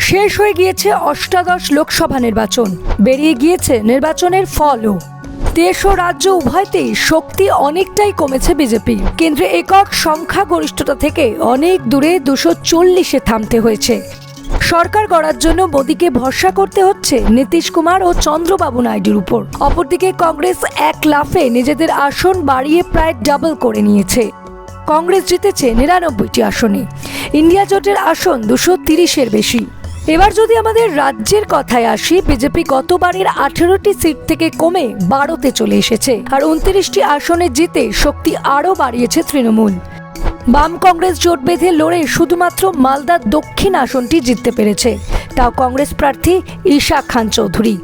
শেষ হয়ে গিয়েছে অষ্টাদশ লোকসভা নির্বাচন। বেরিয়ে গিয়েছে নির্বাচনের ফলও। দেশ ও রাজ্য উভয়তেই শক্তি অনেকটাই কমেছে বিজেপি। কেন্দ্রে একক সংখ্যাগরিষ্ঠতা থেকে অনেক দূরে দুশো চল্লিশে থামতে হয়েছে। সরকার গড়ার জন্য মোদীকে ভরসা করতে হচ্ছে নীতিশ কুমার ও চন্দ্রবাবু নাইডুর উপর। অপরদিকে কংগ্রেস এক লাফে নিজেদের আসন বাড়িয়ে প্রায় ডাবল করে নিয়েছে। কংগ্রেস জিতেছে নিরানব্বইটি আসনে। ইন্ডিয়া জোটের আসন দুশো তিরিশের বেশি। এবার যদি আমাদের রাজ্যের কথায় আসি, বিজেপি গতবারের আঠেরোটি সিট থেকে কমে বারোতে চলে এসেছে। আর উনত্রিশটি আসনে জিতে শক্তি আরও বাড়িয়েছে তৃণমূল। বাম কংগ্রেস জোট বেঁধে লড়ে শুধুমাত্র মালদার দক্ষিণ আসনটি জিততে পেরেছে। তাও কংগ্রেস প্রার্থী ঈশা খান চৌধুরী।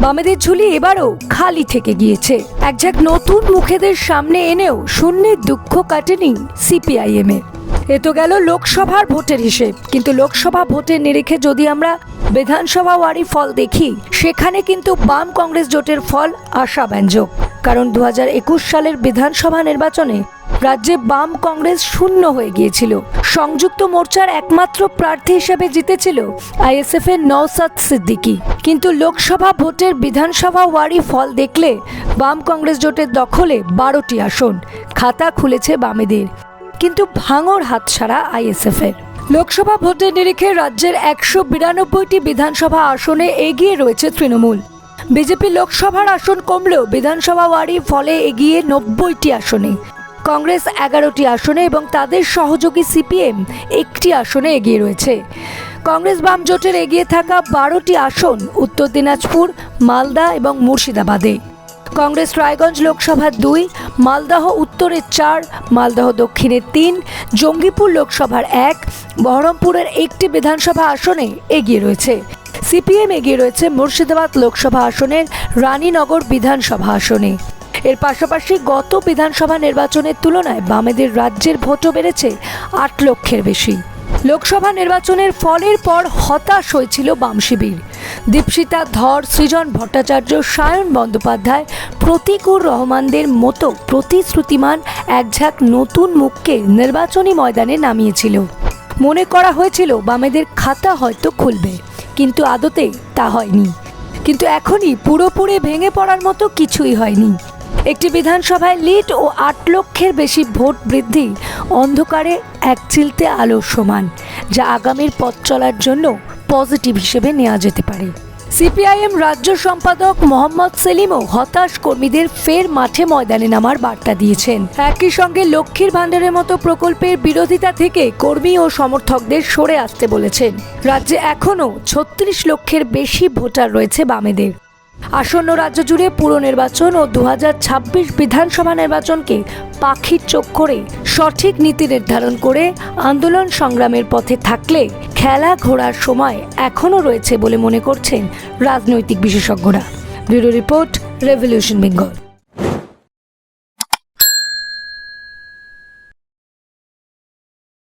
বামেদের ঝুলি এবারও খালি থেকে গিয়েছে। একঝাক নতুন মুখেদের সামনে এনেও শূন্যের দুঃখ কাটেনি সিপিআইএম এর এ তো গেল লোকসভার ভোটের হিসেব। কিন্তু লোকসভা ভোটের নিরিখে যদি আমরা বিধানসভা ওয়ারি ফল দেখি, সেখানে কিন্তু বাম কংগ্রেস জোটের ফল আশাব্যঞ্জক। কারণ দু হাজার একুশ সালের বিধানসভা নির্বাচনে রাজ্যে বাম কংগ্রেস শূন্য হয়ে গিয়েছিল। সংযুক্ত মোর্চার একমাত্র প্রার্থী হিসেবে জিতেছিল আইএসএফ এর নওসাদ সিদ্দিকি। কিন্তু লোকসভা ভোটের বিধানসভা ওয়ারি ফল দেখলে বাম কংগ্রেস জোটের দখলে বারোটি আসন। খাতা খুলেছে বামেদের। কিন্তু ভাঙর হাতছাড়া আইএসএফ এর লোকসভা ভোটের নিরিখে রাজ্যের একশো বিরানব্বইটি বিধানসভা আসনে এগিয়ে রয়েছে তৃণমূল। বিজেপি লোকসভার আসন কমলেও বিধানসভা ওয়ারি ফলে এগিয়ে নব্বইটি আসনে। কংগ্রেস এগারোটি আসনে এবং তাদের সহযোগী সিপিএম একটি আসনে এগিয়ে রয়েছে। কংগ্রেস বাম জোটের এগিয়ে থাকা বারোটি আসন উত্তর দিনাজপুর, মালদা এবং মুর্শিদাবাদে। কংগ্রেস রায়গঞ্জ লোকসভার দুই, মালদহ উত্তরের চার, মালদহ দক্ষিণের তিন, জঙ্গিপুর লোকসভার এক, বহরমপুরের একটি বিধানসভা আসনে এগিয়ে রয়েছে। সিপিএম এগিয়ে রয়েছে মুর্শিদাবাদ লোকসভা আসনের রানীনগর বিধানসভা আসনে। এর পাশাপাশি গত বিধানসভা নির্বাচনের তুলনায় বামেদের রাজ্যের ভোটও বেড়েছে আট লক্ষের বেশি। লোকসভা নির্বাচনের ফলের পর হতাশ হয়েছিল বাম শিবির। দীপশিতা ধর, সৃজন ভট্টাচার্য, সায়ন বন্দ্যোপাধ্যায়, প্রতিকুর রহমানদের মতো প্রতিশ্রুতিমান একঝাঁক নতুন মুখকে নির্বাচনী ময়দানে নামিয়েছিল। মনে করা হয়েছিল বামেদের খাতা হয়তো খুলবে, কিন্তু আদতে তা হয়নি। কিন্তু এখনই পুরোপুরি ভেঙে পড়ার মতো কিছুই হয়নি। একটি বিধানসভায় লিড ও আট লক্ষের বেশি ভোট বৃদ্ধি অন্ধকারে এক চিলতে আলোর সমান, যা আগামীর পথ চলার জন্য পজিটিভ হিসেবে নেওয়া যেতে পারে। সিপিআইএম রাজ্য সম্পাদক মোহাম্মদ সেলিমও হতাশ কর্মীদের ফের মাঠে ময়দানে নামার বার্তা দিয়েছেন। একই সঙ্গে লক্ষ্মীর ভাণ্ডারের মতো প্রকল্পের বিরোধিতা থেকে কর্মী ও সমর্থকদের সরে আসতে বলেছেন। রাজ্যে এখনও ছত্রিশ লক্ষের বেশি ভোটার রয়েছে বামেদের। আসন্ন রাজ্য জুড়ে পুর নির্বাচন ও দু হাজার ছাব্বিশ বিধানসভা নির্বাচনকে পাখির চোখ করে সঠিক নীতি নির্ধারণ করে আন্দোলন সংগ্রামের পথে থাকলে খেলা ঘোরার সময় এখনও রয়েছে বলে মনে করছেন রাজনৈতিক বিশেষজ্ঞরা। Bureau report revolution Bengal.